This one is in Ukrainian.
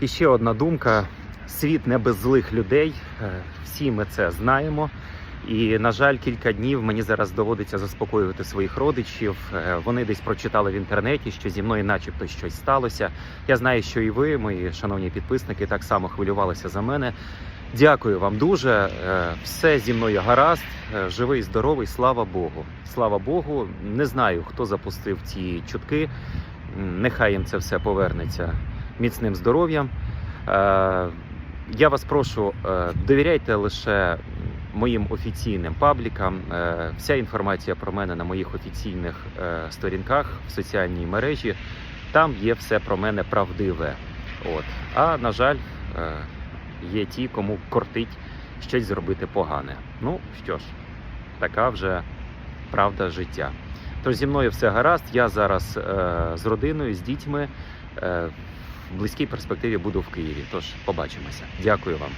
І ще одна думка: світ не без злих людей. Е, Всі ми це знаємо. І, на жаль, кілька днів мені зараз доводиться заспокоювати своїх родичів. Е, Вони десь прочитали в інтернеті, що зі мною, начебто, щось сталося. Я знаю, що і ви, мої шановні підписники, так само хвилювалися за мене. Дякую вам дуже. Е, Все зі мною гаразд. Живий, здоровий, слава Богу. Слава Богу. Не знаю, хто запустив ці чутки. Нехай їм це все повернеться міцним здоров'ям. Е, Я вас прошу, е, довіряйте лише моїм офіційним паблікам. Е, Вся інформація про мене на моїх офіційних сторінках в соціальній мережі. Там є все про мене правдиве. От. А на жаль, є ті, кому кортить щось зробити погане. Ну що ж, така вже правда життя. Тож зі мною все гаразд. Я зараз е, з родиною, з дітьми. Е, в близькій перспективі буду в Києві. Тож побачимося. Дякую вам.